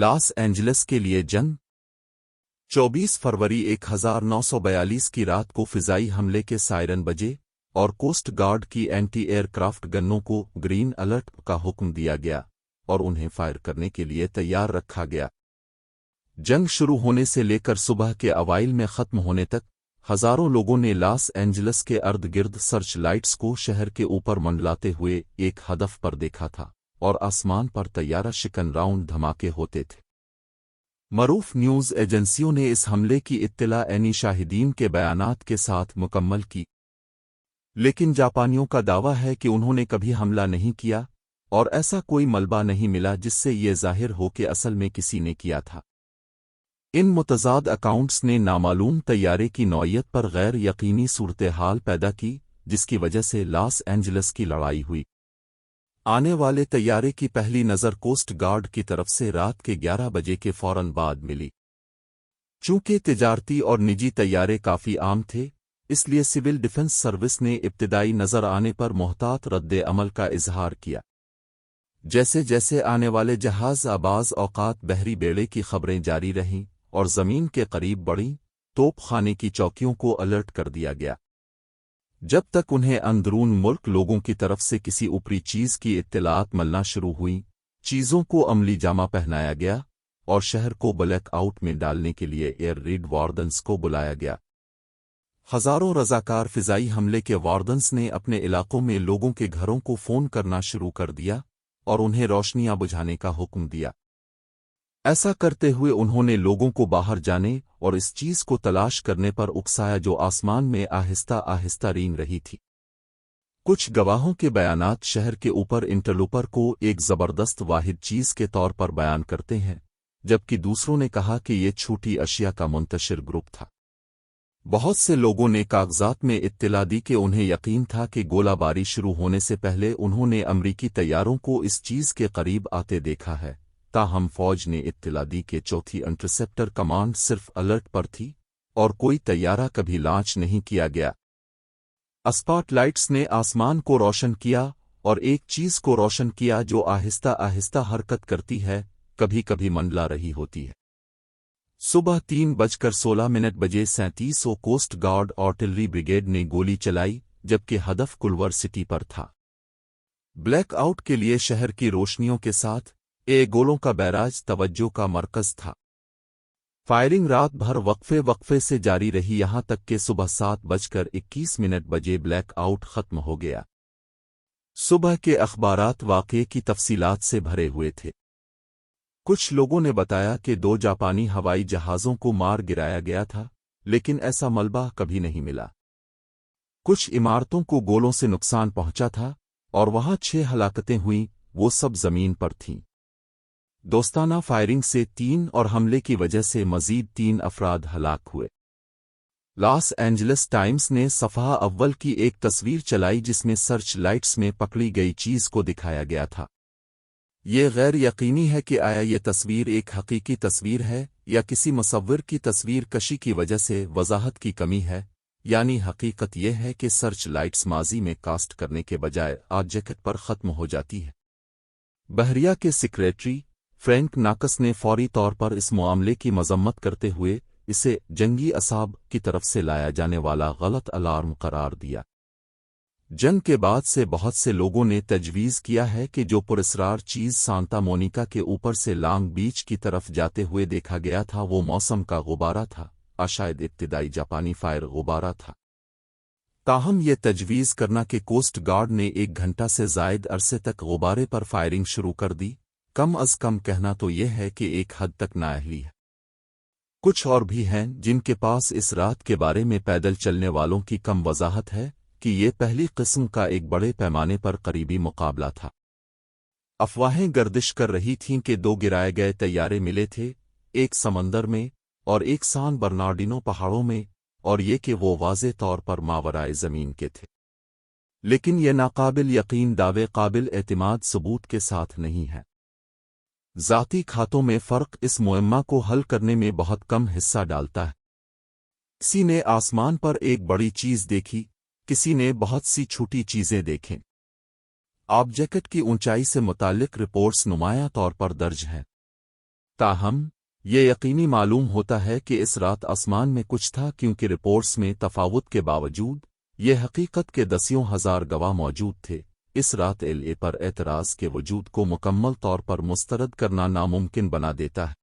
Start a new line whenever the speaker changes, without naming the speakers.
Los Angeles کے لیے جنگ۔ چوبیس فروری ایک ہزار نو سو بیالیس کی رات کو فضائی حملے کے سائرن بجے اور کوسٹ گارڈ کی اینٹی ایئر کرافٹ گنوں کو گرین الرٹ کا حکم دیا گیا اور انہیں فائر کرنے کے لیے تیار رکھا گیا۔ جنگ شروع ہونے سے لے کر صبح کے اوائل میں ختم ہونے تک ہزاروں لوگوں نے لاس اینجلس کے ارد گرد سرچ لائٹس کو شہر کے اوپر منڈلاتے ہوئے ایک ہدف پر دیکھا تھا۔ اور آسمان پر تیارہ شکن راؤنڈ دھماکے ہوتے تھے۔ معروف نیوز ایجنسیوں نے اس حملے کی اطلاع اینی شاہدین کے بیانات کے ساتھ مکمل کی۔ لیکن جاپانیوں کا دعویٰ ہے کہ انہوں نے کبھی حملہ نہیں کیا اور ایسا کوئی ملبہ نہیں ملا جس سے یہ ظاہر ہو کہ اصل میں کسی نے کیا تھا۔ ان متضاد اکاؤنٹس نے نامعلوم طیارے کی نوعیت پر غیر یقینی صورتحال پیدا کی، جس کی وجہ سے لاس اینجلس کی لڑائی ہوئی۔ آنے والے طیارے کی پہلی نظر کوسٹ گارڈ کی طرف سے رات کے گیارہ بجے کے فوراً بعد ملی۔ چونکہ تجارتی اور نجی طیارے کافی عام تھے، اس لیے سول ڈیفنس سروس نے ابتدائی نظر آنے پر محتاط رد عمل کا اظہار کیا۔ جیسے جیسے آنے والے جہاز آباز اوقات بحری بیڑے کی خبریں جاری رہیں اور زمین کے قریب بڑی توپ خانے کی چوکیوں کو الرٹ کر دیا گیا۔ جب تک انہیں اندرون ملک لوگوں کی طرف سے کسی اوپری چیز کی اطلاعات ملنا شروع ہوئی چیزوں کو عملی جامہ پہنایا گیا اور شہر کو بلیک آؤٹ میں ڈالنے کے لیے ایئر ریڈ واردنس کو بلایا گیا۔ ہزاروں رضاکار فضائی حملے کے واردنس نے اپنے علاقوں میں لوگوں کے گھروں کو فون کرنا شروع کر دیا اور انہیں روشنیاں بجھانے کا حکم دیا۔ ایسا کرتے ہوئے انہوں نے لوگوں کو باہر جانے اور اس چیز کو تلاش کرنے پر اکسایا جو آسمان میں آہستہ آہستہ رینگ رہی تھی۔ کچھ گواہوں کے بیانات شہر کے اوپر انٹرلوپر کو ایک زبردست واحد چیز کے طور پر بیان کرتے ہیں، جبکہ دوسروں نے کہا کہ یہ چھوٹی اشیاء کا منتشر گروپ تھا۔ بہت سے لوگوں نے کاغذات میں اطلاع دی کہ انہیں یقین تھا کہ گولہ باری شروع ہونے سے پہلے انہوں نے امریکی تیاروں کو اس چیز کے قریب آتے دیکھا ہے۔ تاہم فوج نے اطلاع دی کہ چوتھی انٹرسپٹر کمانڈ صرف الرٹ پر تھی اور کوئی طیارہ کبھی لانچ نہیں کیا گیا۔ اسپاٹ لائٹس نے آسمان کو روشن کیا اور ایک چیز کو روشن کیا جو آہستہ آہستہ حرکت کرتی ہے، کبھی کبھی منڈلا رہی ہوتی ہے۔ صبح تین بج کر سولہ منٹ بجے سینتیس او کوسٹ گارڈ آرٹلری بریگیڈ نے گولی چلائی جبکہ ہدف کلور سٹی پر تھا۔ بلیک آؤٹ کے لیے شہر کی روشنیوں کے ساتھ اے گولوں کا بیراج توجہ کا مرکز تھا۔ فائرنگ رات بھر وقفے وقفے سے جاری رہی، یہاں تک کہ صبح سات بج کر اکیس منٹ بجے بلیک آؤٹ ختم ہو گیا۔ صبح کے اخبارات واقعے کی تفصیلات سے بھرے ہوئے تھے۔ کچھ لوگوں نے بتایا کہ دو جاپانی ہوائی جہازوں کو مار گرایا گیا تھا، لیکن ایسا ملبہ کبھی نہیں ملا۔ کچھ عمارتوں کو گولوں سے نقصان پہنچا تھا اور وہاں چھ ہلاکتیں ہوئیں، وہ سب زمین پر تھیں۔ دوستانہ فائرنگ سے تین اور حملے کی وجہ سے مزید تین افراد ہلاک ہوئے۔ لاس اینجلس ٹائمز نے صفحہ اول کی ایک تصویر چلائی جس میں سرچ لائٹس میں پکڑی گئی چیز کو دکھایا گیا تھا۔ یہ غیر یقینی ہے کہ آیا یہ تصویر ایک حقیقی تصویر ہے یا کسی مصور کی تصویر کشی کی وجہ سے وضاحت کی کمی ہے۔ یعنی حقیقت یہ ہے کہ سرچ لائٹس ماضی میں کاسٹ کرنے کے بجائے آج جیکٹ پر ختم ہو جاتی ہے۔ بحریہ کے سیکریٹری فرینک ناکس نے فوری طور پر اس معاملے کی مذمت کرتے ہوئے اسے جنگی اصاب کی طرف سے لایا جانے والا غلط الارم قرار دیا۔ جنگ کے بعد سے بہت سے لوگوں نے تجویز کیا ہے کہ جو پرسرار چیز سانتا مونیکا کے اوپر سے لانگ بیچ کی طرف جاتے ہوئے دیکھا گیا تھا، وہ موسم کا غبارہ تھا آشائد ابتدائی جاپانی فائر غبارہ تھا۔ تاہم، یہ تجویز کرنا کہ کوسٹ گارڈ نے ایک گھنٹہ سے زائد عرصے تک غبارے پر فائرنگ شروع کر دی۔ کم از کم کہنا تو یہ ہے کہ ایک حد تک نااہلی ہے۔ کچھ اور بھی ہیں جن کے پاس اس رات کے بارے میں پیدل چلنے والوں کی کم وضاحت ہے کہ یہ پہلی قسم کا ایک بڑے پیمانے پر قریبی مقابلہ تھا۔ افواہیں گردش کر رہی تھیں کہ دو گرائے گئے تیارے ملے تھے، ایک سمندر میں اور ایک سان برنارڈینو پہاڑوں میں، اور یہ کہ وہ واضح طور پر ماورائے زمین کے تھے۔ لیکن یہ ناقابل یقین دعوے قابل اعتماد ثبوت کے ساتھ نہیں ہے۔ ذاتی کھاتوں میں فرق اس معمہ کو حل کرنے میں بہت کم حصہ ڈالتا ہے۔ کسی نے آسمان پر ایک بڑی چیز دیکھی، کسی نے بہت سی چھوٹی چیزیں دیکھیں۔ آبجیکٹ کی اونچائی سے متعلق رپورٹس نمایاں طور پر درج ہیں۔ تاہم، یہ یقینی معلوم ہوتا ہے کہ اس رات آسمان میں کچھ تھا کیونکہ رپورٹس میں تفاوت کے باوجود یہ حقیقت کے دسیوں ہزار گواہ موجود تھے۔ اس رات ایل اے پر اعتراض کے وجود کو مکمل طور پر مسترد کرنا ناممکن بنا دیتا ہے۔